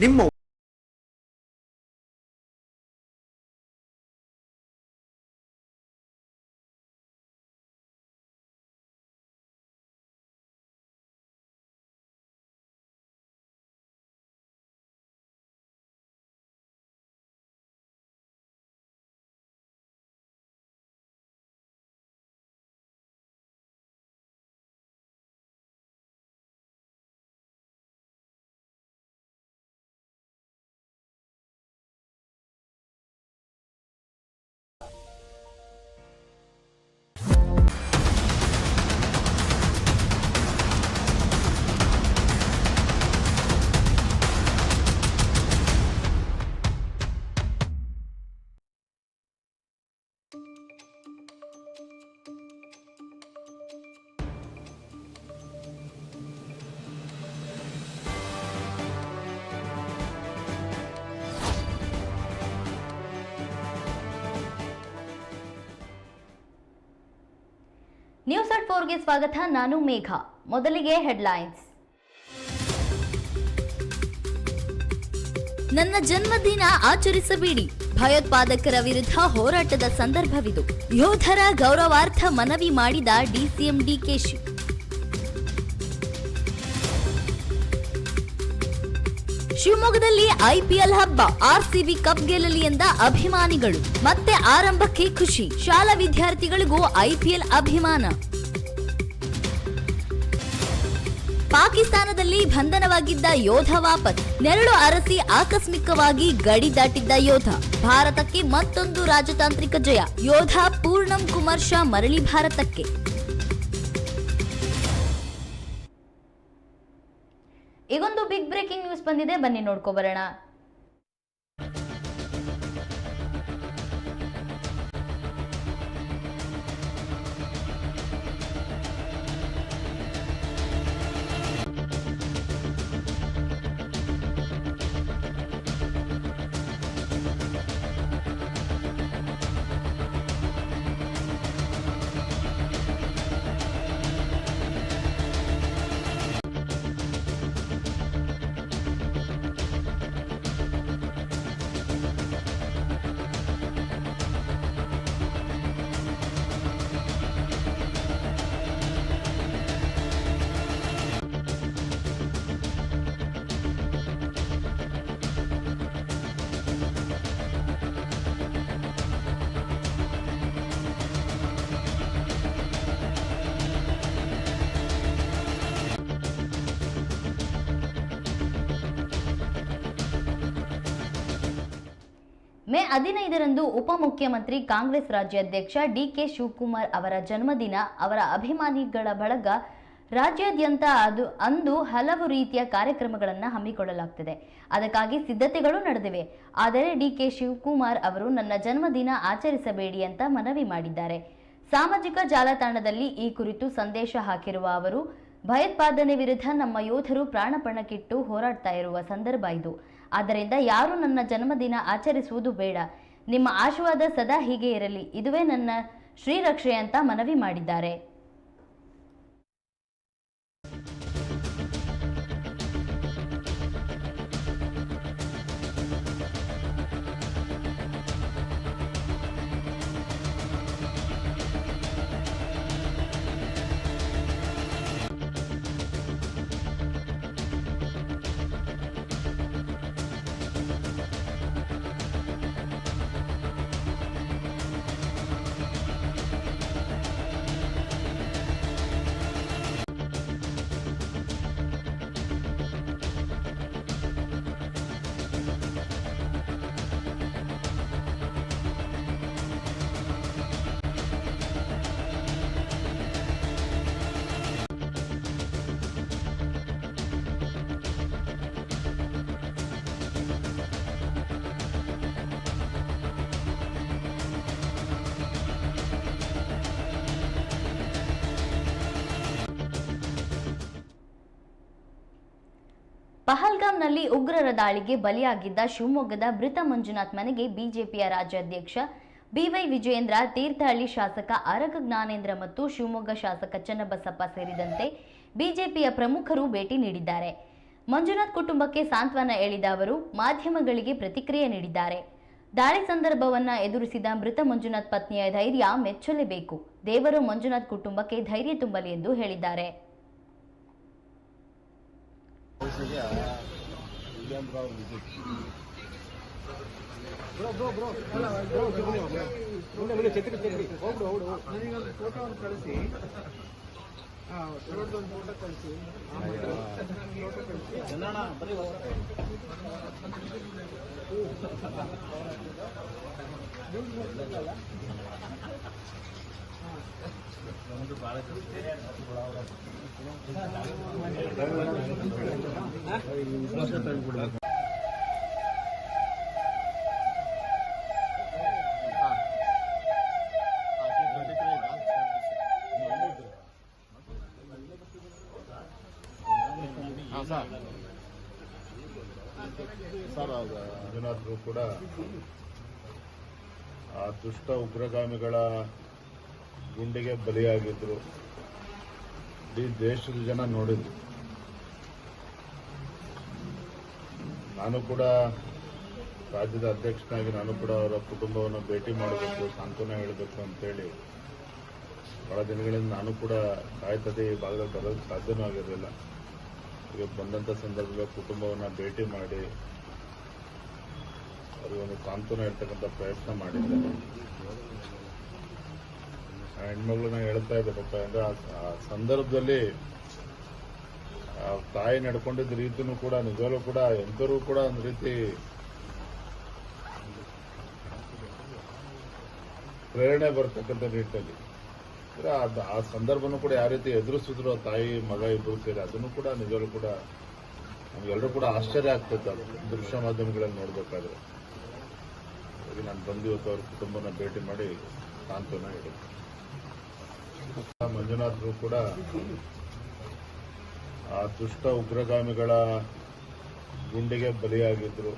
ನಿಮ್ಮ news at ಫೋರ್ಗೆ ಸ್ವಾಗತ. ನಾನು ಮೇಘ. ಮೊದಲಿಗೆ ಹೆಡ್ಲೈನ್ಸ್. ನನ್ನ ಜನ್ಮದಿನ ಆಚರಿಸಬೇಡಿ. ಭಯೋತ್ಪಾದಕರ ವಿರುದ್ಧ ಹೋರಾಟದ ಸಂದರ್ಭವಿದು. ಯೋಧರ ಗೌರವಾರ್ಥ ಮನವಿ ಮಾಡಿದ ಡಿಸಿಎಂ ಡಿಕೆಶಿ ಶಿವಮೊಗ್ಗದಲ್ಲಿ ಐಪಿಎಲ್ ಹಬ್ಬ ಆರ್ಸಿಬಿ ಕಪ್ ಗೆಲ್ಲಲಿ ಎಂದ ಅಭಿಮಾನಿಗಳು. ಮತ್ತೆ ಆರಂಭಕ್ಕೆ ಖುಷಿ, ಶಾಲಾ ವಿದ್ಯಾರ್ಥಿಗಳಿಗೂ ಐಪಿಎಲ್ ಅಭಿಮಾನ. ಪಾಕಿಸ್ತಾನದಲ್ಲಿ ಬಂಧನವಾಗಿದ್ದ ಯೋಧ ವಾಪಸ್, ನೆರಳು ಅರಸಿ ಆಕಸ್ಮಿಕವಾಗಿ ಗಡಿ ದಾಟಿದ್ದ ಯೋಧ. ಭಾರತಕ್ಕೆ ಮತ್ತೊಂದು ರಾಜತಾಂತ್ರಿಕ ಜಯ, ಯೋಧ ಪೂರ್ಣಂ ಕುಮಾರ್ ಶಾ ಮರಳಿ ಭಾರತಕ್ಕೆ. ಬಂದಿದೆ ಬನ್ನಿ ನೋಡ್ಕೊ ಬರೋಣ. ಹದಿನೈದರಂದು ಉಪಮುಖ್ಯಮಂತ್ರಿ ಕಾಂಗ್ರೆಸ್ ರಾಜ್ಯಾಧ್ಯಕ್ಷ ಡಿಕೆ ಶಿವಕುಮಾರ್ ಅವರ ಜನ್ಮದಿನ ಅವರ ಅಭಿಮಾನಿಗಳ ಬಳಗ ರಾಜ್ಯಾದ್ಯಂತ ಅದು ಅಂದು ಹಲವು ರೀತಿಯ ಕಾರ್ಯಕ್ರಮಗಳನ್ನು ಹಮ್ಮಿಕೊಳ್ಳಲಾಗ್ತದೆ. ಅದಕ್ಕಾಗಿ ಸಿದ್ಧತೆಗಳು ನಡೆದಿವೆ. ಆದರೆ ಡಿಕೆ ಶಿವಕುಮಾರ್ ಅವರು ನನ್ನ ಜನ್ಮದಿನ ಆಚರಿಸಬೇಡಿ ಅಂತ ಮನವಿ ಮಾಡಿದ್ದಾರೆ. ಸಾಮಾಜಿಕ ಜಾಲತಾಣದಲ್ಲಿ ಈ ಕುರಿತು ಸಂದೇಶ ಹಾಕಿರುವ ಅವರು, ಭಯೋತ್ಪಾದನೆ ವಿರುದ್ಧ ನಮ್ಮ ಯೋಧರು ಪ್ರಾಣಪಣಕ್ಕಿಟ್ಟು ಹೋರಾಡ್ತಾ ಇರುವ ಸಂದರ್ಭ ಇದು. ಆದ್ದರಿಂದ ಯಾರೂ ನನ್ನ ಜನ್ಮದಿನ ಆಚರಿಸುವುದು ಬೇಡ. ನಿಮ್ಮ ಆಶೀರ್ವಾದ ಸದಾ ಹೀಗೆ ಇರಲಿ. ಇದುವೇ ನನ್ನ ಶ್ರೀರಕ್ಷೆ ಅಂತ ಮನವಿ ಮಾಡಿದ್ದಾರೆ. ಪಹಲ್ಗಾಮ್ನಲ್ಲಿ ಉಗ್ರರ ದಾಳಿಗೆ ಬಲಿಯಾಗಿದ್ದ ಶಿವಮೊಗ್ಗದ ಮೃತ ಮಂಜುನಾಥ್ ಮನೆಗೆ ಬಿಜೆಪಿಯ ರಾಜ್ಯಾಧ್ಯಕ್ಷ ಬಿವೈ ವಿಜಯೇಂದ್ರ, ತೀರ್ಥಹಳ್ಳಿ ಶಾಸಕ ಅರಗ ಜ್ಞಾನೇಂದ್ರ ಮತ್ತು ಶಿವಮೊಗ್ಗ ಶಾಸಕ ಚನ್ನಬಸಪ್ಪ ಸೇರಿದಂತೆ ಬಿಜೆಪಿಯ ಪ್ರಮುಖರು ಭೇಟಿ ನೀಡಿದ್ದಾರೆ. ಮಂಜುನಾಥ್ ಕುಟುಂಬಕ್ಕೆ ಸಾಂತ್ವನ ಹೇಳಿದ ಅವರು, ಮಾಧ್ಯಮಗಳಿಗೆ ಪ್ರತಿಕ್ರಿಯೆ ನೀಡಿದ್ದಾರೆ. ದಾಳಿ ಸಂದರ್ಭವನ್ನ ಎದುರಿಸಿದ ಮೃತ ಮಂಜುನಾಥ್ ಪತ್ನಿಯ ಧೈರ್ಯ ಮೆಚ್ಚಲೇಬೇಕು. ದೇವರು ಮಂಜುನಾಥ್ ಕುಟುಂಬಕ್ಕೆ ಧೈರ್ಯ ತುಂಬಲಿ ಎಂದು ಹೇಳಿದ್ದಾರೆ. ನನಗೊಂದು ಫೋಟೋ ಒಂದು ಕಳಿಸಿ ಹಾಂ ಒಂದು ಫೋಟೋ ಕಳಿಸಿ ಫೋಟೋ ಕಳಿಸಿ ಸರ್ ಏನಾದರೂ ಕೂಡ ಆ ದುಷ್ಟ ಉಗ್ರಗಾಮಿಗಳ ಗುಂಡಿಗೆ ಬಲಿಯಾಗಿದ್ರು. ಇಡೀ ದೇಶದ ಜನ ನೋಡಿದ್ರು. ನಾನು ಕೂಡ ರಾಜ್ಯದ ಅಧ್ಯಕ್ಷನಾಗಿ ನಾನು ಕೂಡ ಅವರ ಕುಟುಂಬವನ್ನು ಭೇಟಿ ಮಾಡಬೇಕು, ಸಾಂತ್ವನ ಹೇಳಬೇಕು ಅಂತೇಳಿ ಬಹಳ ದಿನಗಳಿಂದ ನಾನು ಕೂಡ ಕಾಯ್ತದೆ, ಈ ಭಾಗದಲ್ಲಿ ಬರೋದಕ್ಕೆ ಸಾಧ್ಯನೂ ಆಗಿರಲಿಲ್ಲ. ಈಗ ಬಂದಂಥ ಸಂದರ್ಭದಲ್ಲಿ ಕುಟುಂಬವನ್ನು ಭೇಟಿ ಮಾಡಿ ಅವರಿಗೊಂದು ಸಾಂತ್ವನ ಇರ್ತಕ್ಕಂಥ ಪ್ರಯತ್ನ ಮಾಡಿದ್ದೆ ಆ ಹೆಣ್ಮಗಳನ್ನ ಹೇಳ್ತಾ ಅಂದ್ರೆ ಆ- ಸಂದರ್ಭದಲ್ಲಿ ತಾಯಿ ನಡ್ಕೊಂಡಿದ್ದ ರೀತಿನೂ ಕೂಡ, ನಿಜವಾಗ್ಲೂ ಕೂಡ ಎಂಥರೂ ಕೂಡ ಒಂದು ರೀತಿ ಪ್ರೇರಣೆ ಬರ್ತಕ್ಕಂಥ ರೀತಿಯಲ್ಲಿ ಅಂದ್ರೆ ಅದ್- ಆ ಸಂದರ್ಭನೂ ಕೂಡ ಯಾವ ರೀತಿ ಎದುರಿಸಿದ್ರು ತಾಯಿ, ಮಗ ಇಬ್ಬರು ಸೇರಿ, ಅದನ್ನು ಕೂಡ ನಿಜವಾಗ್ಲೂ ಕೂಡ ನಮ್ಗೆಲ್ಲರೂ ಕೂಡ ಆಶ್ಚರ್ಯ ಆಗ್ತೈತೆ ದೃಶ್ಯ ಮಾಧ್ಯಮಗಳಲ್ಲಿ ನೋಡ್ಬೇಕಾದ್ರೆ. ನಾನು ಬಂದಿವತ್ತು ಅವ್ರ ಕುಟುಂಬನ ಭೇಟಿ ಮಾಡಿ ಸಾಂತ್ವನ ಹೇಳಿ ಮಂಜುನಾಥ್ರು ಕೂಡ ಆ ದುಷ್ಟ ಉಗ್ರಗಾಮಿಗಳ ಗುಂಡಿಗೆ ಬಲಿಯಾಗಿದ್ರು.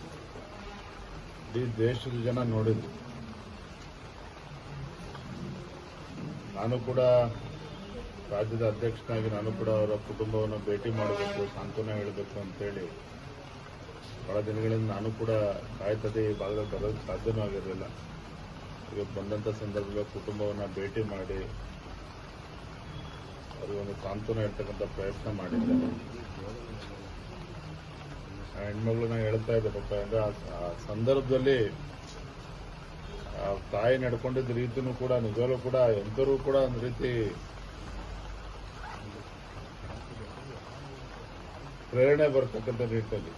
ಇಡೀ ದೇಶದ ಜನ ನೋಡಿದ್ರು. ನಾನು ಕೂಡ ರಾಜ್ಯದ ಅಧ್ಯಕ್ಷನಾಗಿ ನಾನು ಕೂಡ ಅವರ ಕುಟುಂಬವನ್ನು ಭೇಟಿ ಮಾಡಬೇಕು, ಸಾಂತ್ವನ ಹೇಳಬೇಕು ಅಂತೇಳಿ ಬಹಳ ದಿನಗಳಿಂದ ನಾನು ಕೂಡ ಕಾಯ್ತದೆ, ಈ ಭಾಗದಲ್ಲಿ ಬರೋದು ಸಾಧ್ಯನೂ ಆಗಿರಲಿಲ್ಲ. ಈಗ ಬಂದಂಥ ಸಂದರ್ಭದಲ್ಲಿ ಕುಟುಂಬವನ್ನು ಭೇಟಿ ಮಾಡಿ ಅವರಿಗೊಂದು ಸಾಂತ್ವನ ಇರ್ತಕ್ಕಂಥ ಪ್ರಯತ್ನ ಮಾಡಿದ್ದೆ ಆ ಹೆಣ್ಮಗಳನ್ನ ಹೇಳ್ತಾ ಇದ್ದೆ ಅಂದ್ರೆ ಆ- ಸಂದರ್ಭದಲ್ಲಿ ತಾಯಿ ನಡ್ಕೊಂಡಿದ್ದ ರೀತಿನೂ ಕೂಡ, ನಿಜವಾಗ್ಲೂ ಕೂಡ ಎಂಥರೂ ಕೂಡ ಒಂದು ರೀತಿ ಪ್ರೇರಣೆ ಬರ್ತಕ್ಕಂಥ ನಿಟ್ಟಿನಲ್ಲಿ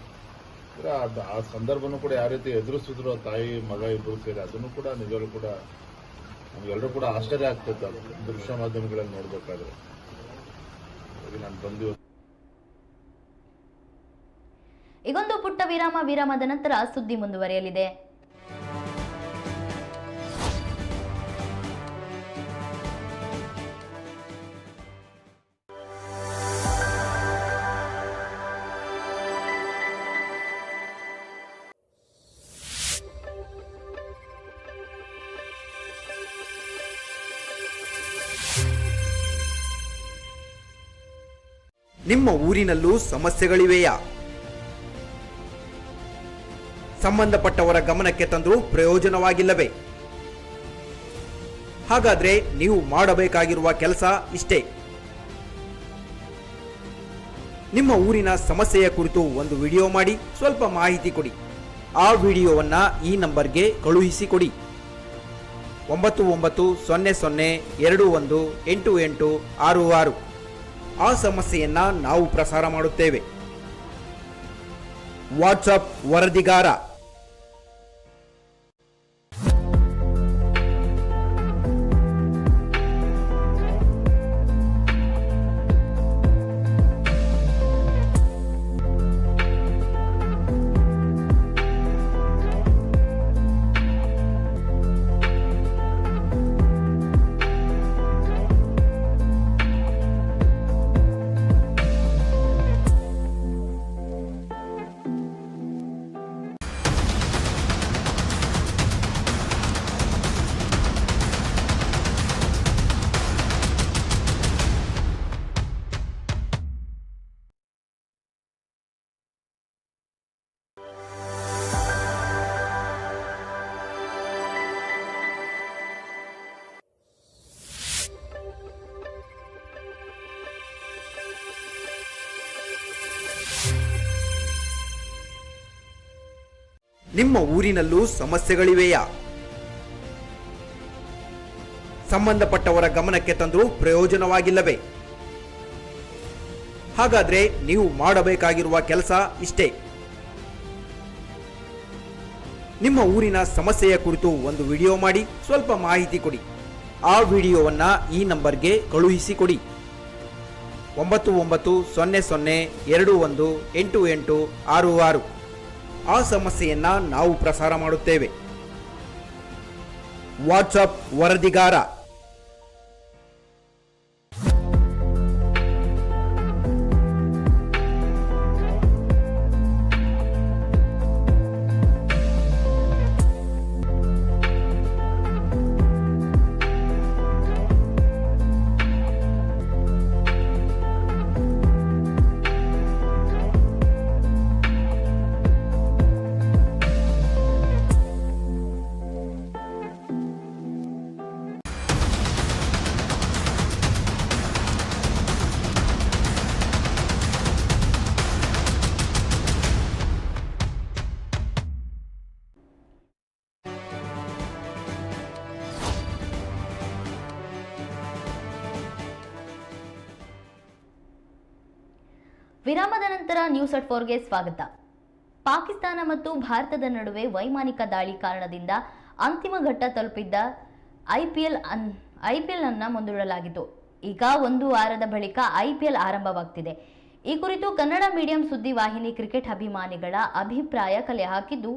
ಅದ್- ಆ ಸಂದರ್ಭನೂ ಕೂಡ ಯಾವ ರೀತಿ ಎದುರಿಸಿದ್ರು ತಾಯಿ, ಮಗ ಇಬ್ಬರು ಸೇರಿ, ಅದನ್ನು ಕೂಡ ನಿಜವಾಗ್ಲೂ ಕೂಡ ನಮ್ಗೆಲ್ಲರೂ ಕೂಡ ಆಶ್ಚರ್ಯ ಆಗ್ತದೆ ದೃಶ್ಯ ಮಾಧ್ಯಮಗಳಲ್ಲಿ ನೋಡ್ಬೇಕಾದ್ರೆ. ಈಗೊಂದು ಪುಟ್ಟ ವಿರಾಮ ವಿರಾಮದ ನಂತರ ಸುದ್ದಿ ಮುಂದುವರಿಯಲಿದೆ. ನಿಮ್ಮ ಊರಿನಲ್ಲೂ ಸಮಸ್ಯೆಗಳಿವೆಯಾ? ಸಂಬಂಧಪಟ್ಟವರ ಗಮನಕ್ಕೆ ತಂದರೂ ಪ್ರಯೋಜನವಾಗಿಲ್ಲವೇ? ಹಾಗಾದ್ರೆ ನೀವು ಮಾಡಬೇಕಾಗಿರುವ ಕೆಲಸ ಇಷ್ಟೇ. ನಿಮ್ಮ ಊರಿನ ಸಮಸ್ಯೆಯ ಕುರಿತು ಒಂದು ವಿಡಿಯೋ ಮಾಡಿ, ಸ್ವಲ್ಪ ಮಾಹಿತಿ ಕೊಡಿ. ಆ ವಿಡಿಯೋವನ್ನು ಈ ನಂಬರ್ಗೆ ಕಳುಹಿಸಿಕೊಡಿ. ಒಂಬತ್ತು ಒಂಬತ್ತು ಸೊನ್ನೆ ಸೊನ್ನೆ ಎರಡು ಒಂದು ಎಂಟು ಎಂಟು ಆರು ಆರು. ಆ ಸಮಸ್ಯೆಯನ್ನ ನಾವು ಪ್ರಸಾರ ಮಾಡುತ್ತೇವೆ. ವಾಟ್ಸಪ್ ವರದಿಗಾರ ನಿಮ್ಮ ಊರಿನಲ್ಲೂ ಸಮಸ್ಯೆಗಳಿವೆಯಾ? ಸಂಬಂಧಪಟ್ಟವರ ಗಮನಕ್ಕೆ ತಂದರೂ ಪ್ರಯೋಜನವಾಗಿಲ್ಲವೇ? ಹಾಗಾದ್ರೆ ನೀವು ಮಾಡಬೇಕಾಗಿರುವ ಕೆಲಸ ಇಷ್ಟೇ. ನಿಮ್ಮ ಊರಿನ ಸಮಸ್ಯೆಯ ಕುರಿತು ಒಂದು ವಿಡಿಯೋ ಮಾಡಿ, ಸ್ವಲ್ಪ ಮಾಹಿತಿ ಕೊಡಿ. ಆ ವಿಡಿಯೋವನ್ನ ಈ ನಂಬರ್ಗೆ ಕಳುಹಿಸಿಕೊಡಿ. ಒಂಬತ್ತು ಒಂಬತ್ತು ಸೊನ್ನೆ ಸೊನ್ನೆ ಎರಡು ಒಂದು ಎಂಟು ಎಂಟು ಆರು ಆರು. ಆ ಸಮಸ್ಯೆಯನ್ನ ನಾವು ಪ್ರಸಾರ ಮಾಡುತ್ತೇವೆ. ವಾಟ್ಸಪ್ ವರದಿಗಾರ. ನ್ಯೂಸ್ ಫೋರ್ಗೆ ಸ್ವಾಗತ. ಪಾಕಿಸ್ತಾನ ಮತ್ತು ಭಾರತದ ನಡುವೆ ವೈಮಾನಿಕ ದಾಳಿ ಕಾರಣದಿಂದ ಅಂತಿಮ ಘಟ್ಟ ತಲುಪಿದ್ದ ಐಪಿಎಲ್ ಅನ್ ಐಪಿಎಲ್ ಅನ್ನ ಮುಂದೂಡಲಾಗಿತ್ತು. ಈಗ ಒಂದು ವಾರದ ಬಳಿಕ ಐಪಿಎಲ್ ಆರಂಭವಾಗ್ತಿದೆ. ಈ ಕುರಿತು ಕನ್ನಡ ಮೀಡಿಯಂ ಸುದ್ದಿ ವಾಹಿನಿ ಕ್ರಿಕೆಟ್ ಅಭಿಮಾನಿಗಳ ಅಭಿಪ್ರಾಯ ಕಲೆ ಹಾಕಿದ್ದು,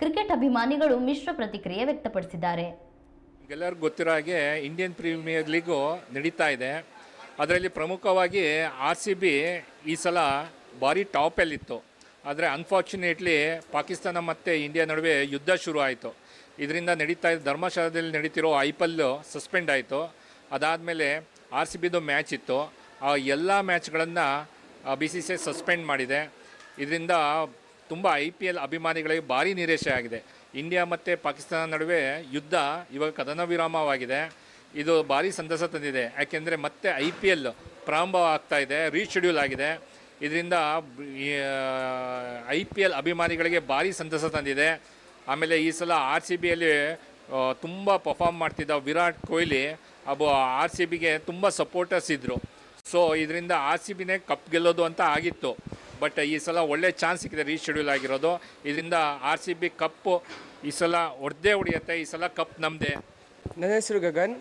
ಕ್ರಿಕೆಟ್ ಅಭಿಮಾನಿಗಳು ಮಿಶ್ರ ಪ್ರತಿಕ್ರಿಯೆ ವ್ಯಕ್ತಪಡಿಸಿದ್ದಾರೆ. ಎಲ್ಲರಿಗೂ ಗೊತ್ತಿರೋ ಹಾಗೆ ಇಂಡಿಯನ್ ಪ್ರೀಮಿಯರ್ ಲೀಗು ನಡೀತಾ ಇದೆ. ಅದರಲ್ಲಿ ಪ್ರಮುಖವಾಗಿ ಆರ್ ಸಿ ಬಿ ಈ ಸಲ ಭಾರಿ ಟಾಪಲ್ಲಿತ್ತು. ಆದರೆ ಅನ್ಫಾರ್ಚುನೇಟ್ಲಿ ಪಾಕಿಸ್ತಾನ ಮತ್ತು ಇಂಡಿಯಾ ನಡುವೆ ಯುದ್ಧ ಶುರು ಆಯಿತು. ಇದರಿಂದ ನಡೀತಾ ಇದ್ದ ಧರ್ಮಶಾಲದಲ್ಲಿ ನಡೀತಿರೋ ಐ ಸಸ್ಪೆಂಡ್ ಆಯಿತು. ಅದಾದಮೇಲೆ ಆರ್ ಸಿ ಬಿದು ಮ್ಯಾಚ್ ಇತ್ತು. ಆ ಎಲ್ಲ ಮ್ಯಾಚ್ಗಳನ್ನು ಬಿ ಸಿ ಸಿ ಸಸ್ಪೆಂಡ್ ಮಾಡಿದೆ. ಇದರಿಂದ ತುಂಬ ಐ ಪಿ ಎಲ್ ಅಭಿಮಾನಿಗಳಿಗೆ ಭಾರಿ ನಿರಾಶೆ ಆಗಿದೆ. ಇಂಡಿಯಾ ಮತ್ತು ಪಾಕಿಸ್ತಾನ ನಡುವೆ ಯುದ್ಧ ಇವಾಗ ಕದನ ವಿರಾಮವಾಗಿದೆ ಇದು ಭಾರಿ ಸಂತಸ ತಂದಿದೆ. ಯಾಕೆಂದರೆ ಮತ್ತೆ ಐ ಪಿ ಎಲ್ ಪ್ರಾರಂಭ ಆಗ್ತಾ ಇದೆ ರೀಶೆಡ್ಯೂಲ್ ಆಗಿದೆ. ಇದರಿಂದ ಐ ಪಿ ಎಲ್ ಅಭಿಮಾನಿಗಳಿಗೆ ಭಾರಿ ಸಂತಸ ತಂದಿದೆ. ಆಮೇಲೆ ಈ ಸಲ ಆರ್ ಸಿ ಬಿಯಲ್ಲಿ ತುಂಬ ಪರ್ಫಾರ್ಮ್ ಮಾಡ್ತಿದ್ದ ವಿರಾಟ್ ಕೊಹ್ಲಿ, ಅಬು ಆರ್ ಸಿ ಬಿಗೆ ತುಂಬ ಸಪೋರ್ಟರ್ಸ್ ಇದ್ದರು ಸೊ ಇದರಿಂದ ಆರ್ ಸಿ ಬಿನೇ ಕಪ್ ಗೆಲ್ಲೋದು ಅಂತ ಆಗಿತ್ತು. ಬಟ್ ಈ ಸಲ ಒಳ್ಳೆ ಚಾನ್ಸ್ ಸಿಕ್ಕಿದೆ ರೀಶೆಡ್ಯೂಲ್ ಆಗಿರೋದು. ಇದರಿಂದ ಆರ್ ಸಿ ಬಿ ಕಪ್ಪು ಈ ಸಲ ಹೊಡೆದೇ ಹೊಡೆಯುತ್ತೆ ಈ ಸಲ ಕಪ್ ನಮ್ಮದೇ ನನ್ನ ಹೆಸರು ಗಗನ್.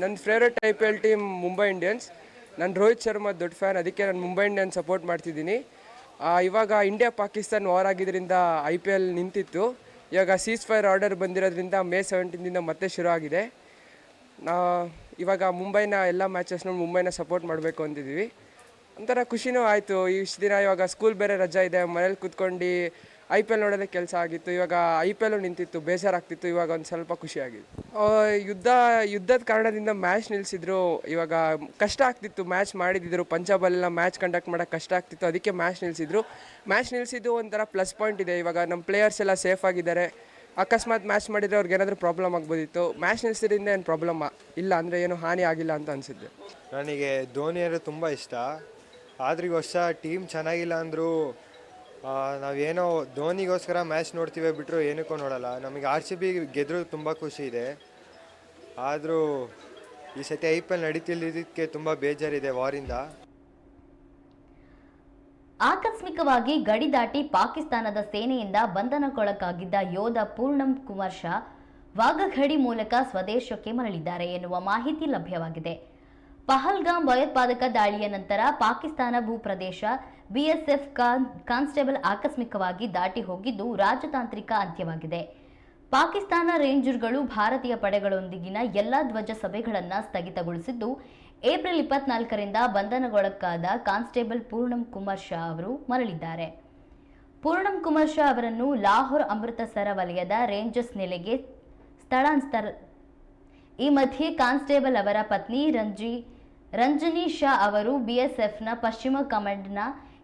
ನನ್ನ favourite I P L team Mumbai Indians ನಾನು ರೋಹಿತ್ ಶರ್ಮಾ ದೊಡ್ಡ ಫ್ಯಾನ್ ಅದಕ್ಕೆ ನಾನು ಮುಂಬೈ ಇಂಡಿಯನ್ ಸಪೋರ್ಟ್ ಮಾಡ್ತಿದ್ದೀನಿ. ಇವಾಗ ಇಂಡಿಯಾ ಪಾಕಿಸ್ತಾನ್ ವಾರ್ ಆಗಿದ್ದರಿಂದ ಐ ಪಿ ಎಲ್ ನಿಂತಿತ್ತು. ಇವಾಗ ಸೀಸ್ ಫೈರ್ ಆರ್ಡರ್ ಬಂದಿರೋದ್ರಿಂದ ಮೇ ಸೆವೆಂಟೀನಿಂದ ಮತ್ತೆ ಶುರು ಆಗಿದೆ. ನಾ, ಇವಾಗ ಮುಂಬೈನ ಎಲ್ಲ ಮ್ಯಾಚಸ್ನ ಮುಂಬೈನ ಸಪೋರ್ಟ್ ಮಾಡಬೇಕು ಅಂತಿದ್ದೀವಿ. ಒಂಥರ ಖುಷಿನೂ ಆಯಿತು. ಇಷ್ಟು ದಿನ ಇವಾಗ ಸ್ಕೂಲ್ ಬೇರೆ ರಜಾ ಇದೆ. ಮನೇಲಿ ಕೂತ್ಕೊಂಡು ಐ ಪಿ ಎಲ್ ನೋಡೋದೇ ಕೆಲಸ ಆಗಿತ್ತು, ಇವಾಗ ಐ ಪಿ ಎಲ್ ನಿಂತಿತ್ತು, ಬೇಜಾರಾಗ್ತಿತ್ತು, ಇವಾಗ ಒಂದು ಸ್ವಲ್ಪ ಖುಷಿಯಾಗಿದೆ. ಯುದ್ಧ, ಯುದ್ಧದ ಕಾರಣದಿಂದ ಮ್ಯಾಚ್ ನಿಲ್ಲಿಸಿದ್ರು ಇವಾಗ ಕಷ್ಟ ಆಗ್ತಿತ್ತು ಮ್ಯಾಚ್ ಮಾಡಿದ್ರು ಪಂಜಾಬಲ್ಲೆಲ್ಲ ಮ್ಯಾಚ್ ಕಂಡಕ್ಟ್ ಮಾಡೋಕ್ಕೆ ಕಷ್ಟ ಆಗ್ತಿತ್ತು, ಅದಕ್ಕೆ ಮ್ಯಾಚ್ ನಿಲ್ಲಿಸಿದ್ರು ಮ್ಯಾಚ್ ನಿಲ್ಲಿಸಿದ್ದು ಒಂಥರ ಪ್ಲಸ್ ಪಾಯಿಂಟ್ ಇದೆ, ಇವಾಗ ನಮ್ಮ ಪ್ಲೇಯರ್ಸ್ ಎಲ್ಲ ಸೇಫ್ ಆಗಿದ್ದಾರೆ. ಅಕಸ್ಮಾತ್ ಮ್ಯಾಚ್ ಮಾಡಿದರೆ ಅವ್ರಿಗೆ ಏನಾದರೂ ಪ್ರಾಬ್ಲಮ್ ಆಗ್ಬೋದಿತ್ತು. ಮ್ಯಾಚ್ ನಿಲ್ಲಿಸಿದ್ರಿಂದ ಏನು ಪ್ರಾಬ್ಲಮ್ ಇಲ್ಲ ಅಂದರೆ ಏನು ಹಾನಿ ಆಗಿಲ್ಲ ಅಂತ ಅನಿಸಿದ್ದೆ ನನಗೆ ಧೋನಿ ಅಂದರೆ ತುಂಬ ಇಷ್ಟ. ಆದ್ರೆ ಈ ವರ್ಷ ಟೀಮ್ ಚೆನ್ನಾಗಿಲ್ಲ ಅಂದರೂ ನಾವೇನೋ ಧೋನಿಗೋಸ್ಕರ ಮ್ಯಾಚ್ ನೋಡ್ತೀವಿ ಬಿಟ್ಟರು ಏನಕ್ಕೂ ನೋಡಲ್ಲ. ನಮಗೆ ಆರ್ ಸಿ ಬಿ ಗೆದ್ರೂ ತುಂಬ ಖುಷಿ ಇದೆ. ಆದರೂ ಈ ಸತಿ ಐ ಪಿ ಎಲ್ ನಡೀತಿಲ್ಲದಕ್ಕೆ ತುಂಬ ಬೇಜಾರಿದೆ ವಾರಿಂದ ಆಕಸ್ಮಿಕವಾಗಿ ಗಡಿ ದಾಟಿ ಪಾಕಿಸ್ತಾನದ ಸೇನೆಯಿಂದ ಬಂಧನಕ್ಕೊಳಗಾಗಿದ್ದ ಯೋಧ ಪೂರ್ಣಂ ಕುಮಾರ್ ಶಾ ವಾಗಘಡಿ ಮೂಲಕ ಸ್ವದೇಶಕ್ಕೆ ಮರಳಿದ್ದಾರೆ ಎನ್ನುವ ಮಾಹಿತಿ ಲಭ್ಯವಾಗಿದೆ. ಪಹಲ್ಗಾಮ್ ಭಯೋತ್ಪಾದಕ ದಾಳಿಯ ನಂತರ ಪಾಕಿಸ್ತಾನ ಭೂಪ್ರದೇಶ ಬಿಎಸ್ಎಫ್ ಕಾನ್ಸ್ಟೇಬಲ್ ಆಕಸ್ಮಿಕವಾಗಿ ದಾಟಿ ಹೋಗಿದ್ದು ರಾಜತಾಂತ್ರಿಕ ಅಂತ್ಯವಾಗಿದೆ. ಪಾಕಿಸ್ತಾನ ರೇಂಜರ್ಗಳು ಭಾರತೀಯ ಪಡೆಗಳೊಂದಿಗಿನ ಎಲ್ಲ ಧ್ವಜ ಸಭೆಗಳನ್ನು ಸ್ಥಗಿತಗೊಳಿಸಿದ್ದು, ಏಪ್ರಿಲ್ ಇಪ್ಪತ್ನಾಲ್ಕರಿಂದ ಬಂಧನಗೊಳಕ್ಕಾದ ಕಾನ್ಸ್ಟೇಬಲ್ ಪೂರ್ಣಂ ಕುಮಾರ್ ಶಾ ಅವರು ಮರಳಿದ್ದಾರೆ. ಪೂರ್ಣಂ ಕುಮಾರ್ ಶಾ ಅವರನ್ನು ಲಾಹೋರ್ ಅಮೃತಸರ ವಲಯದ ರೇಂಜರ್ಸ್ ನೆಲೆಗೆ ಸ್ಥಳಾಂತರ, ಈ ಮಧ್ಯೆ ಕಾನ್ಸ್ಟೇಬಲ್ ಅವರ ಪತ್ನಿ ರಂಜಿ ರಂಜನಿ ಶಾ ಅವರು ಬಿಎಸ್ಎಫ್ನ ಪಶ್ಚಿಮ ಕಮಾಂಡ್ನ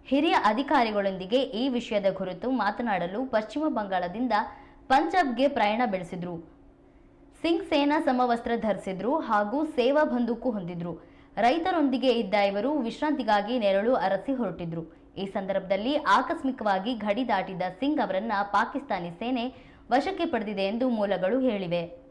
ಹಿರಿಯ ಅಧಿಕಾರಿಗಳೊಂದಿಗೆ ಈ ವಿಷಯದ ಕುರಿತು ಮಾತನಾಡಲು ಪಶ್ಚಿಮ ಬಂಗಾಳದಿಂದ ಪಂಜಾಬ್ಗೆ ಪ್ರಯಾಣ ಬೆಳೆಸಿದ್ರು. ಸಿಂಗ್ ಸೇನಾ ಸಮವಸ್ತ್ರ ಧರಿಸಿದ್ರು ಹಾಗೂ ಸೇವಾ ಬಂದೂಕು ಹೊಂದಿದ್ರು. ರೈತರೊಂದಿಗೆ ಇದ್ದ ಇವರು ವಿಶ್ರಾಂತಿಗಾಗಿ ನೆರಳು ಅರಸಿ ಹೊರಟಿದ್ರು. ಈ ಸಂದರ್ಭದಲ್ಲಿ ಆಕಸ್ಮಿಕವಾಗಿ ಗಡಿ ದಾಟಿದ ಸಿಂಗ್ ಅವರನ್ನ ಪಾಕಿಸ್ತಾನಿ ಸೇನೆ ವಶಕ್ಕೆ ಪಡೆದಿದೆ ಎಂದು ಮೂಲಗಳು ಹೇಳಿವೆ.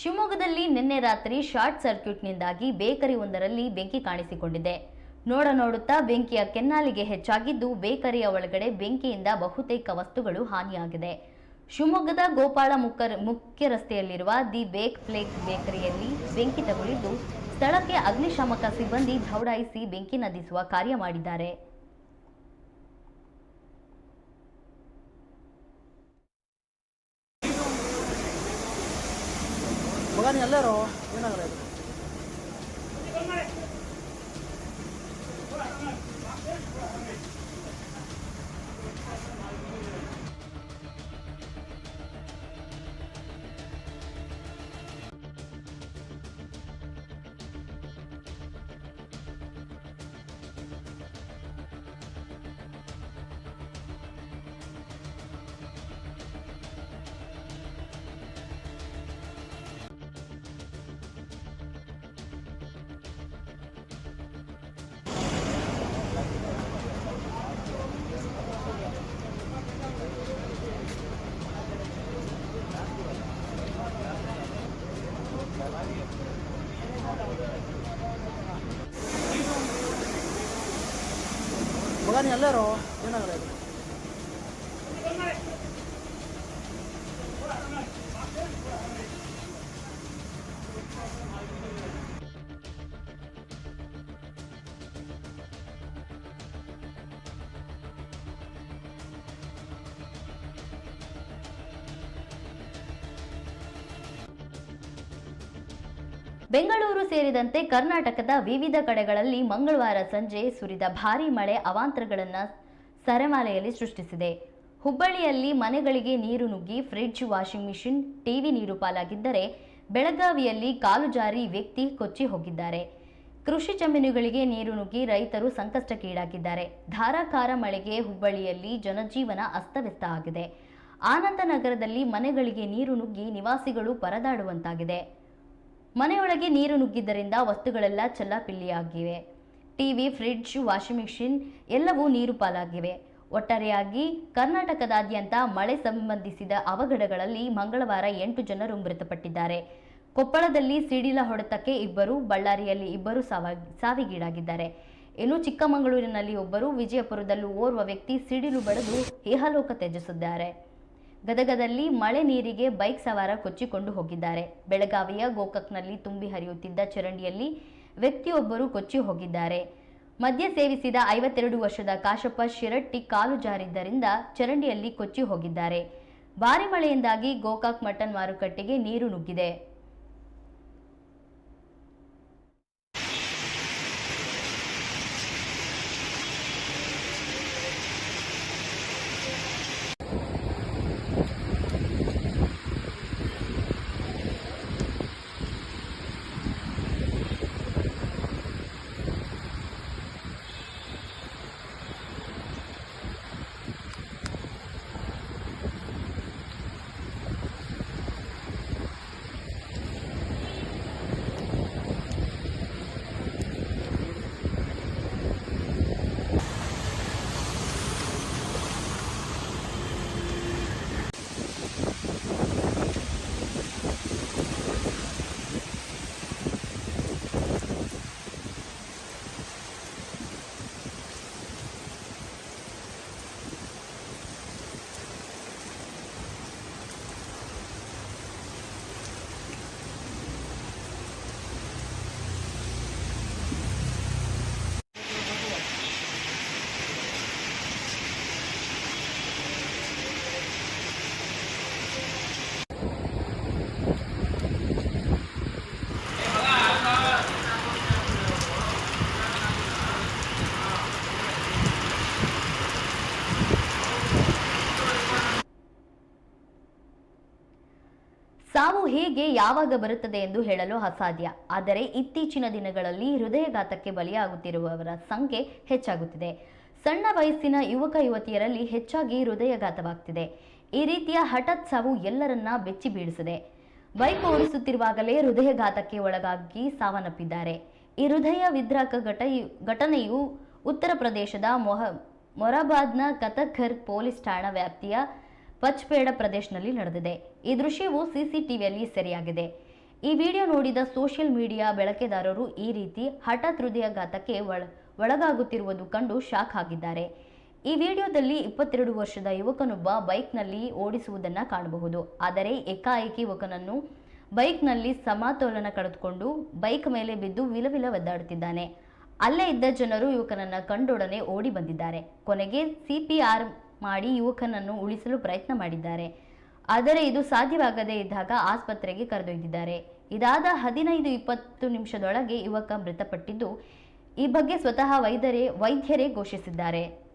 ಶಿವಮೊಗ್ಗದಲ್ಲಿ ನಿನ್ನೆ ರಾತ್ರಿ ಶಾರ್ಟ್ ಸರ್ಕ್ಯೂಟ್ನಿಂದಾಗಿ ಬೇಕರಿ ಒಂದರಲ್ಲಿ ಬೆಂಕಿ ಕಾಣಿಸಿಕೊಂಡಿದೆ. ನೋಡ ನೋಡುತ್ತಾ ಬೆಂಕಿಯ ಕೆನ್ನಾಲಿಗೆ ಹೆಚ್ಚಾಗಿದ್ದು ಬೇಕರಿಯ ಒಳಗಡೆ ಬೆಂಕಿಯಿಂದ ಬಹುತೇಕ ವಸ್ತುಗಳು ಹಾನಿಯಾಗಿದೆ. ಶಿವಮೊಗ್ಗದ ಗೋಪಾಳ ಮುಖ ಮುಖ್ಯ ರಸ್ತೆಯಲ್ಲಿರುವ ದಿ ಬೇಕ್ ಫ್ಲೇಕ್ ಬೇಕರಿಯಲ್ಲಿ ಬೆಂಕಿ ತಗುಲಿದ್ದು ಸ್ಥಳಕ್ಕೆ ಅಗ್ನಿಶಾಮಕ ಸಿಬ್ಬಂದಿ ದೌಡಾಯಿಸಿ ಬೆಂಕಿ ನದಿಸುವ ಕಾರ್ಯ ಮಾಡಿದ್ದಾರೆ. ಮಗ ನೀ ಎಲ್ಲರೂ ಏನಾಗಲ್ಲ ಇದು? ಮಗ ನೀ ಎಲ್ಲರೂ. ಬೆಂಗಳೂರು ಸೇರಿದಂತೆ ಕರ್ನಾಟಕದ ವಿವಿಧ ಕಡೆಗಳಲ್ಲಿ ಮಂಗಳವಾರ ಸಂಜೆ ಸುರಿದ ಭಾರೀ ಮಳೆ ಅವಾಂತರಗಳನ್ನು ಸರಮಾಲೆಯಲ್ಲಿ ಸೃಷ್ಟಿಸಿದೆ. ಹುಬ್ಬಳ್ಳಿಯಲ್ಲಿ ಮನೆಗಳಿಗೆ ನೀರು ನುಗ್ಗಿ ಫ್ರಿಡ್ಜ್, ವಾಷಿಂಗ್ ಮಿಷಿನ್, ಟಿವಿ ನೀರು ಪಾಲಾಗಿದ್ದರೆ ಬೆಳಗಾವಿಯಲ್ಲಿ ಕಾಲು ಜಾರಿ ವ್ಯಕ್ತಿ ಕೊಚ್ಚಿ ಹೋಗಿದ್ದಾರೆ. ಕೃಷಿ ಜಮೀನುಗಳಿಗೆ ನೀರು ನುಗ್ಗಿ ರೈತರು ಸಂಕಷ್ಟಕ್ಕೀಡಾಗಿದ್ದಾರೆ. ಧಾರಾಕಾರ ಮಳೆಗೆ ಹುಬ್ಬಳ್ಳಿಯಲ್ಲಿ ಜನಜೀವನ ಅಸ್ತವ್ಯಸ್ತ ಆಗಿದೆ. ಆನಂದನಗರದಲ್ಲಿ ಮನೆಗಳಿಗೆ ನೀರು ನುಗ್ಗಿ ನಿವಾಸಿಗಳು ಪರದಾಡುವಂತಾಗಿದೆ. ಮನೆಯೊಳಗೆ ನೀರು ನುಗ್ಗಿದ್ದರಿಂದ ವಸ್ತುಗಳೆಲ್ಲ ಚಲ್ಲಾಪಿಲ್ಲಿಯಾಗಿವೆ. ಟಿವಿ, ಫ್ರಿಡ್ಜ್, ವಾಷಿಂಗ್ ಮಿಷಿನ್ ಎಲ್ಲವೂ ನೀರು ಪಾಲಾಗಿವೆ. ಒಟ್ಟಾರೆಯಾಗಿ ಕರ್ನಾಟಕದಾದ್ಯಂತ ಮಳೆ ಸಂಬಂಧಿಸಿದ ಅವಘಡಗಳಲ್ಲಿ ಮಂಗಳವಾರ ಎಂಟು ಜನರು ಮೃತಪಟ್ಟಿದ್ದಾರೆ. ಕೊಪ್ಪಳದಲ್ಲಿ ಸಿಡಿಲ ಹೊಡೆತಕ್ಕೆ ಇಬ್ಬರು, ಬಳ್ಳಾರಿಯಲ್ಲಿ ಇಬ್ಬರು ಸಾವ, ಸಾವಿಗೀಡಾಗಿದ್ದಾರೆ. ಇನ್ನು ಚಿಕ್ಕಮಗಳೂರಿನಲ್ಲಿ ಒಬ್ಬರು, ವಿಜಯಪುರದಲ್ಲೂ ಓರ್ವ ವ್ಯಕ್ತಿ ಸಿಡಿಲು ಬಡಿದು ಇಹಲೋಕ ತ್ಯಜಿಸಿದ್ದಾರೆ. ಗದಗದಲ್ಲಿ ಮಳೆ ನೀರಿಗೆ ಬೈಕ್ ಸವಾರ ಕೊಚ್ಚಿಕೊಂಡು ಹೋಗಿದ್ದಾರೆ. ಬೆಳಗಾವಿಯ ಗೋಕಾಕ್ನಲ್ಲಿ ತುಂಬಿ ಹರಿಯುತ್ತಿದ್ದ ಚರಂಡಿಯಲ್ಲಿ ವ್ಯಕ್ತಿಯೊಬ್ಬರು ಕೊಚ್ಚಿ ಹೋಗಿದ್ದಾರೆ. ಮದ್ಯ ಸೇವಿಸಿದ ಐವತ್ತೆರಡು ವರ್ಷದ ಕಾಶಪ್ಪ ಶಿರಟ್ಟಿ ಕಾಲು ಜಾರಿದ್ದರಿಂದ ಚರಂಡಿಯಲ್ಲಿ ಕೊಚ್ಚಿ ಹೋಗಿದ್ದಾರೆ. ಭಾರಿ ಮಳೆಯಿಂದಾಗಿ ಗೋಕಾಕ್ ಮಟನ್ ಮಾರುಕಟ್ಟೆಗೆ ನೀರು ನುಗ್ಗಿದೆ. ಸಾವು ಹೇಗೆ ಯಾವಾಗ ಬರುತ್ತದೆ ಎಂದು ಹೇಳಲು ಅಸಾಧ್ಯ. ಆದರೆ ಇತ್ತೀಚಿನ ದಿನಗಳಲ್ಲಿ ಹೃದಯಘಾತಕ್ಕೆ ಬಲಿಯಾಗುತ್ತಿರುವವರ ಸಂಖ್ಯೆ ಹೆಚ್ಚಾಗುತ್ತಿದೆ. ಸಣ್ಣ ವಯಸ್ಸಿನ ಯುವಕ ಯುವತಿಯರಲ್ಲಿ ಹೆಚ್ಚಾಗಿ ಹೃದಯಘಾತವಾಗ್ತಿದೆ. ಈ ರೀತಿಯ ಹಠಾತ್ ಸಾವು ಎಲ್ಲರನ್ನ ಬೆಚ್ಚಿ ಬೀಳಿಸಿದೆ. ಬೈಕ್ ಓಡಿಸುತ್ತಿರುವಾಗಲೇ ಹೃದಯಘಾತಕ್ಕೆ ಒಳಗಾಗಿ ಸಾವನ್ನಪ್ಪಿದ್ದಾರೆ. ಈ ಹೃದಯ ವಿದ್ರಾಕ ಘಟ, ಘಟನೆಯು ಉತ್ತರ ಪ್ರದೇಶದ ಮೊಹ, ಮೊರಾಬಾದ್ನ ಕಥಕರ್ ಪೊಲೀಸ್ ಠಾಣಾ ವ್ಯಾಪ್ತಿಯ ಪಚ್ಪೇಡ ಪ್ರದೇಶದಲ್ಲಿ ನಡೆದಿದೆ. ಈ ದೃಶ್ಯವು ಸಿಸಿಟಿವಿಯಲ್ಲಿ ಸೆರೆಯಾಗಿದೆ. ಈ ವಿಡಿಯೋ ನೋಡಿದ ಸೋಷಿಯಲ್ ಮೀಡಿಯಾ ಬಳಕೆದಾರರು ಈ ರೀತಿ ಹಠಾತ್ ಹೃದಯಾಘಾತಕ್ಕೆ ಒಳ, ಒಳಗಾಗುತ್ತಿರುವುದು ಕಂಡು ಶಾಕ್ ಆಗಿದ್ದಾರೆ. ಈ ವಿಡಿಯೋದಲ್ಲಿ ಇಪ್ಪತ್ತೆರಡು ವರ್ಷದ ಯುವಕನೊಬ್ಬ ಬೈಕ್ನಲ್ಲಿ ಓಡಿಸುವುದನ್ನು ಕಾಣಬಹುದು. ಆದರೆ ಏಕಾಏಕಿ ಯುವಕನನ್ನು ಬೈಕ್ನಲ್ಲಿ ಸಮತೋಲನ ಕಳೆದುಕೊಂಡು ಬೈಕ್ ಮೇಲೆ ಬಿದ್ದು ವಿಲವಿಲ ಒದ್ದಾಡುತ್ತಿದ್ದಾನೆ. ಅಲ್ಲೇ ಇದ್ದ ಜನರು ಯುವಕನನ್ನ ಕಂಡೊಡನೆ ಓಡಿ ಬಂದಿದ್ದಾರೆ. ಕೊನೆಗೆ ಸಿಪಿಆರ್ ಮಾಡಿ ಯುವಕನನ್ನು ಉಳಿಸಲು ಪ್ರಯತ್ನ ಮಾಡಿದ್ದಾರೆ. ಆದರೆ ಇದು ಸಾಧ್ಯವಾಗದೇ ಇದ್ದಾಗ ಆಸ್ಪತ್ರೆಗೆ ಕರೆದೊಯ್ದಿದ್ದಾರೆ. ಇದಾದ ಹದಿನೈದು ಇಪ್ಪತ್ತು ನಿಮಿಷದೊಳಗೆ ಯುವಕ ಮೃತಪಟ್ಟಿದ್ದು. ಈ ಬಗ್ಗೆ ಸ್ವತಃ ವೈದ್ಯರೇ ವೈದ್ಯರೇ ಘೋಷಿಸಿದ್ದಾರೆ.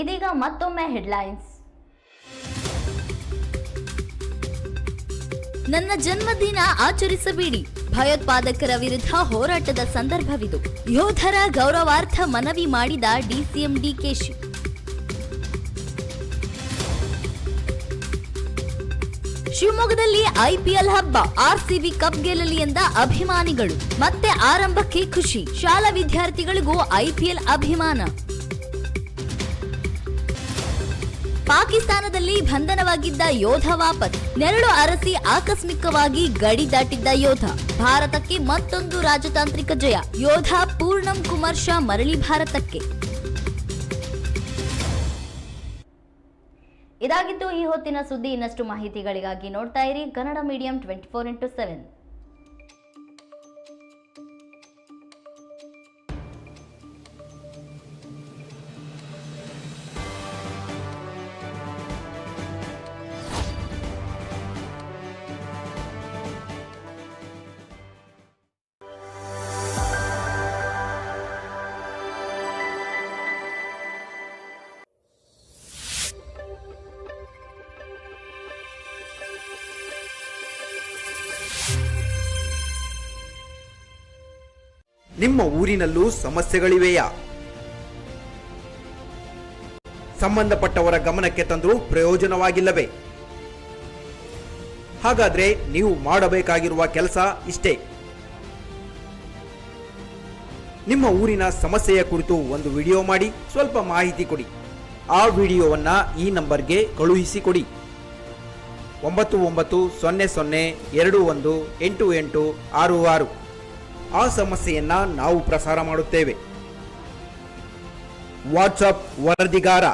ಇದೀಗ ಮತ್ತೊಮ್ಮೆ ಹೆಡ್ಲೈನ್ಸ್. ನನ್ನ ಜನ್ಮದಿನ ಆಚರಿಸಬೇಡಿ. ಭಯೋತ್ಪಾದಕರ ವಿರುದ್ಧ ಹೋರಾಟದ ಸಂದರ್ಭವಿದು. ಯೋಧರ ಗೌರವಾರ್ಥ ಮನವಿ ಮಾಡಿದ ಡಿಸಿಎಂ ಡಿಕೆಶಿ ಶಿವಮೊಗ್ಗದಲ್ಲಿ ಐಪಿಎಲ್ ಹಬ್ಬ ಆರ್ಸಿಬಿ ಕಪ್ ಗೆಲ್ಲಲಿ ಎಂದ ಅಭಿಮಾನಿಗಳು. ಮತ್ತೆ ಆರಂಭಕ್ಕೆ ಖುಷಿ. ಶಾಲಾ ವಿದ್ಯಾರ್ಥಿಗಳಿಗೂ ಐಪಿಎಲ್ ಅಭಿಮಾನ. ಪಾಕಿಸ್ತಾನದಲ್ಲಿ ಬಂಧನವಾಗಿದ್ದ ಯೋಧ ವಾಪಸ್. ನೆರಳು ಅರಸಿ ಆಕಸ್ಮಿಕವಾಗಿ ಗಡಿ ದಾಟಿದ್ದ ಯೋಧ. ಭಾರತಕ್ಕೆ ಮತ್ತೊಂದು ರಾಜತಾಂತ್ರಿಕ ಜಯ. ಯೋಧ ಪೂರ್ಣಂ ಕುಮಾರ್ ಶಾ ಮರಳಿ ಭಾರತಕ್ಕೆ. ಇದಾಗಿತ್ತು ಈ ಹೊತ್ತಿನ ಸುದ್ದಿ. ಇನ್ನಷ್ಟು ಮಾಹಿತಿಗಳಿಗಾಗಿ ನೋಡ್ತಾ ಇರಿ Kannada medium twenty four into seven ನಿಮ್ಮ ಊರಿನಲ್ಲೂ ಸಮಸ್ಯೆಗಳಿವೆಯಾ? ಸಂಬಂಧಪಟ್ಟವರ ಗಮನಕ್ಕೆ ತಂದರೂ ಪ್ರಯೋಜನವಾಗಿಲ್ಲವೇ? ಹಾಗಾದ್ರೆ ನೀವು ಮಾಡಬೇಕಾಗಿರುವ ಕೆಲಸ ಇಷ್ಟೇ. ನಿಮ್ಮ ಊರಿನ ಸಮಸ್ಯೆಯ ಕುರಿತು ಒಂದು ವಿಡಿಯೋ ಮಾಡಿ, ಸ್ವಲ್ಪ ಮಾಹಿತಿ ಕೊಡಿ. ಆ ವಿಡಿಯೋವನ್ನ ಈ ನಂಬರ್ಗೆ ಕಳುಹಿಸಿ ಕೊಡಿ ಒಂಬತ್ತು ಒಂಬತ್ತು ಸೊನ್ನೆ ಸೊನ್ನೆ ಎರಡು ಒಂದು ಎಂಟು ಎಂಟು ಆರು ಆರು. ಆ ಸಮಸ್ಯೆಯನ್ನು ನಾವು ಪ್ರಸಾರ ಮಾಡುತ್ತೇವೆ. ವಾಟ್ಸಪ್ ವರದಿಗಾರ